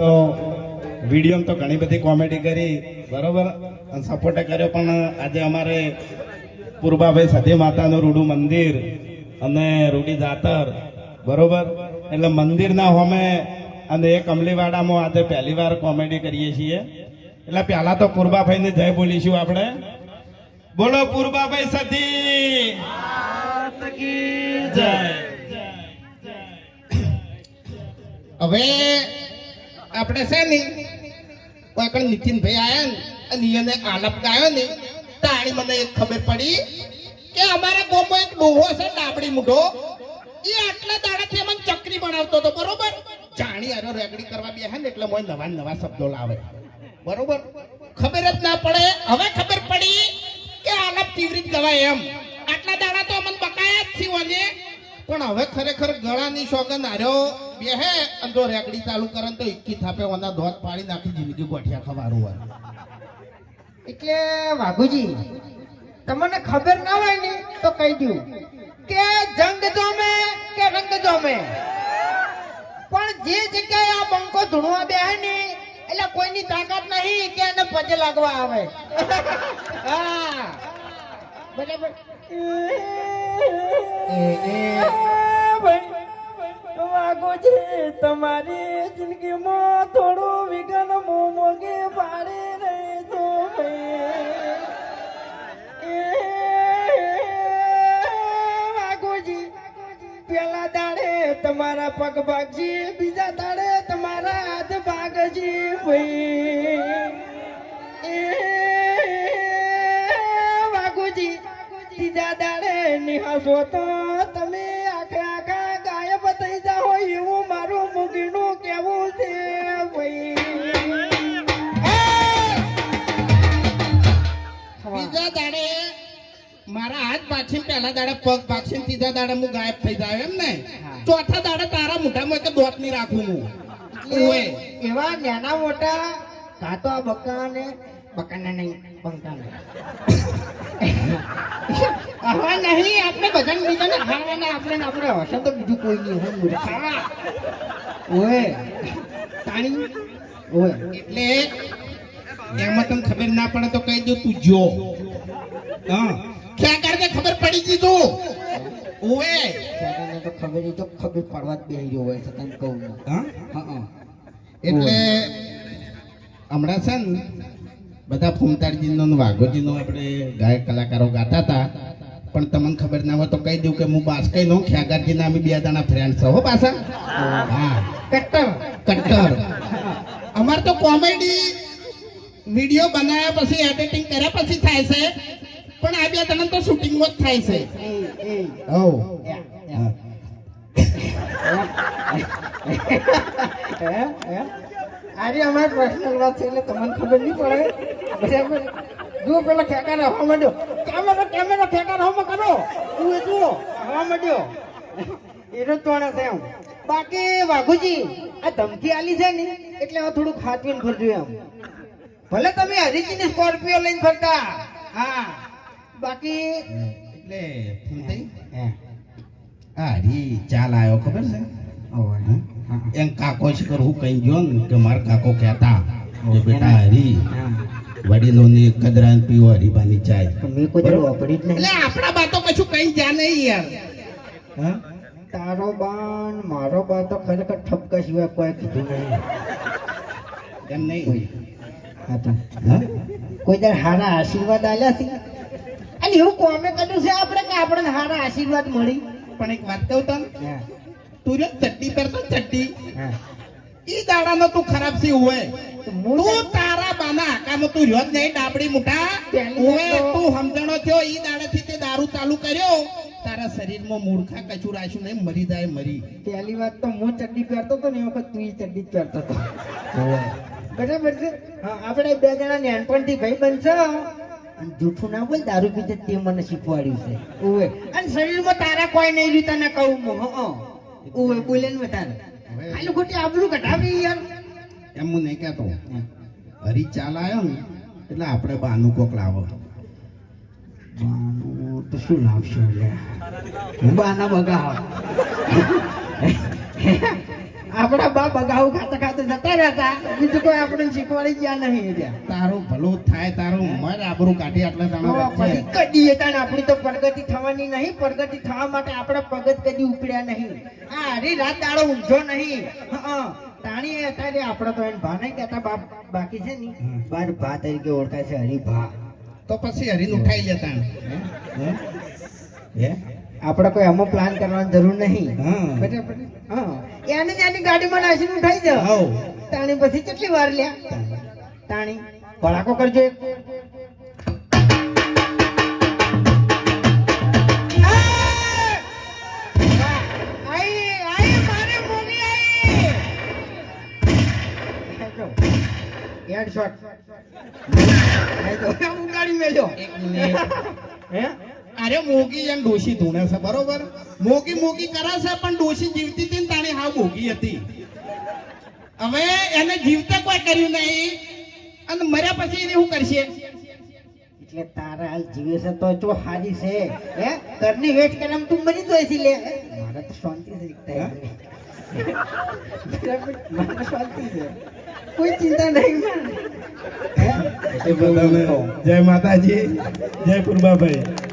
તો વીડિયો તો ઘણી બધી કોમેડી કરી બરોબર? અને સપોર્ટ કર્યો પણ આજે અમારે પૂર્વાભાઈ સતી માતાનું રૂડું મંદિર અને રૂડી જાતર બરોબર? એટલે મંદિરના હોમે અને એ કમલીવાડામાં આજે પહેલી વાર કોમેડી કરીએ છીએ. એટલે પહેલા તો પૂર્વાભાઈને જય બોલીશું આપણે. બોલો પૂર્વાભાઈ સતી જય! હવે આપણે છે ને, કોઈ પણ નીતિનભાઈ આવ્યા ને, અને એને આલપ ગાયો ને, તાણી મને એક ખબર પડી કે અમારા ગામમાં એક ડોહો છે ડાબડી મૂઢો. એ આટલા દાડાથી અમને ચકરી બનાવતો હતો, બરોબર? જાણી આરો રેગડી કરવા બેહે ને, એટલે મોય નવા નવા શબ્દો લાવે. બરોબર? ખબર જ ના પડે. હવે ખબર પડી કે આલપ તીવ્રી જ ગવાય એમ. પણ હવે ખરેખર ગળાની સોગંદ હાર્યો બેહે અને જો રેકડી ચાલુ કરે તો ઇક્કી થાપે ઓના ધોધ પાડી નાખી જિંદગી ગોઠિયા ખવારું હોય. એટલે વાઘુજી, તમને ખબર ના હોય ને, તો કહી દઉં કે જંગ જોમે કે રંગ જોમે પણ જે જગ્યાએ આ બંકો ધૂણવા બેહે ને, એટલે કોઈની તાકાત નહીં કે એને પગે લાગવા આવે. હા. બરાબર. વાઘોજી તમારી જિંદગીમાં થોડું વિઘન મોમોગે પાડી રહી તો વાઘોજી પેલા દાડે તમારા પગ બીજા દાડે તમારા હાથ ભાગજી ભાઈ એ વાઘુજી ત્રીજા દાડે નિહાસો તો? પાછી પહેલા દાડે પગ પાછી ત્રીજા દાડે હું ગાયબ થઈ જાય એમ ને? ચોથા દાડે તારા મોઢામાં એક દોત નહીં રાખું હું. ઓએ એવા નાના મોટા કાતો બકા ને બકાના નહીં બંકાના હવે નહીં આપણે ભજન બીજાને હારવાને આપણે આપણે હશે તો બીજું કોઈ નહીં હું મૂર્ખા. ઓએ તાણી. ઓએ એટલે એમાં તમને ખબર ના પડે તો કહી દઉં તું જો. હા. ક્યાં તું ઓએ ખેડાને તો ખબર તો ખબર પડવા જ બેહી રહ્યો હોય છે તને કહું હા? હા એટલે હમણાં છે ને બધા ફૂમતાળજીનો ને વાઘોજીનો આપણે ગાયક કલાકારો ગાતા હતા. પણ તમને ખબર ના હોય તો કહી દઉં કે હું બાસ્કઈ નો ખ્યાગારજીના અમે બે દાણા ફ્રેન્ડ છો. હો પાછા હા. કટ્ટર. કટ્ટર. અમાર તો કોમેડી વીડિયો બનાવ્યા પછી એડિટિંગ કર્યા પછી થાય છે. પણ આ બે તને તો શૂટિંગમાં જ થાય છે. એ એ હો યા, હા. હે? હે? આજે અમારી પર્સનલ વાત છે એટલે તમને ખબર નહીં પડે. બરાબર જો પેલો ઠેકાર હવા માંડ્યો. કેમેરો કેમેરો ઠેકાર હવા કરો. તું એ જુઓ હવા માંડ્યો. એનો જ તોણે છે એમ. બાકી વાઘુજી આ ધમકી આલી છે ને એટલે હવે થોડું ખાતવીને ફરજો એમ. ભલે તમે હરીજીની સ્કોર્પિયો લઈને ફરતા. હા. બાકી એટલે ફૂમતાઈ હે. રી ચાલ આવ્યો ખબર છે? એમ કાકો છે કર હું કઈ ગયો ને કે મારા કાકો કહેતા કે બેટા હરી વડીલોની કદરા પીવો હરીબાની ચાય. મેં કોઈ વાપરી જ નહીં. એટલે આપણા બા તો કશું કઈ જા નહીં યાર. હા? તારો બાન મારો બા તો ખરેખર ઠપકા સિવાય કોઈ કીધું નહીં. એમ નહીં? હોય કોઈ દર હારા આશીર્વાદ આલ્યા છે? અને એવું કોમે કર્યું છે આપણે કે આપણને સારા આશીર્વાદ મળી. પણ એક વાત કહું તને? તું જો ચડ્ડી પહેરતો ચડ્ડી. ઈ દાડાનો તું ખરાબ સી હોય. તું તારા બાના આકામાં તું રહ્યો જ નહીં ડાબડી મોટા વાત તો- સમજણો થયો ઈ દાડાથી તે દારૂ ચાલુ કર્યો. તારા શરીરમાં મૂર્ખા કચું રાખ્યું નહીં મરી જાય મરી. પહેલી વાત તો હું ચડ્ડી પહેરતો હતો ને એ વખત તું ચડ્ડી જ પહેરતો હતો. બરાબર છે? આપણે બે જણા નાનપણથી ભાઈ બનશો અને જૂઠું ના બોલ દારૂ પીતે તે મને શીખવાડ્યું છે. ઓવે અને શરીરમાં તારા કોઈ નહીં રહ્યું તને કહું હું હં ઓવે બોલે ને તારે. ખાલી ખોટી આબરું કઢાવી યાર. એમ હું નહીં કહેતો. હરી ચાલ આવ્યો ને એટલે આપણે બાનું કોક લાવો. બાનું તો શું લાવશો હું બાના બગા આપણા બા બગાઉ ખાતા ખાતા જતા રહેતા બીજું કોઈ આપણે શીખવાડી ગયા નહીં ત્યાં તારું ભલું થાય તારું મન આબરું કાઢી એટલે તો પછી કદી હતા આપણી તો પ્રગતિ થવાની નહીં. પ્રગતિ થવા માટે આપણા પગત કદી ઉપડ્યા નહીં. આ હરી રાત દાડો ઊંઝો નહીં. હં. તાણી અત્યારે આપણે તો એને ભા નહીં કહેતા બાપ બાકી છે ને બાર ભા તરીકે ઓળખાય છે હરિભા તો પછી હરીને ઉઠાઈ જતા હે? આપણે કોઈ આમાં પ્લાન કરવાની જરૂર નહીં. હા. બરાબર? હા. એને ત્યાંની ગાડીમાં નાસીને ઉઠાઈ જાઓ. તાણી પછી કેટલી વાર લ્યા? તાણી ભડાકો કરજો એક. હેડશોટ. એક મિનિટ. હે? અરે મોગી એમ ડોશી ધૂણે છે બરોબર મોગી મોગી કરે છે પણ ડોશી જીવતી હતી ને તાણી હાવ મોગી હતી હવે એને જીવતા કોઈ કર્યું નહીં અને મર્યા પછી એને શું કરશે એટલે તારા હાલ જીવે છે તો જો હારી છે હે? ઘરની વેટ કરમ તું મરી તો એસી લે મારે તો શાંતિ છે એકતા. શાંતિ છે. કોઈ ચિંતા નહીં મને હે? એ જય માતાજી જય પૂર્વાભાઈ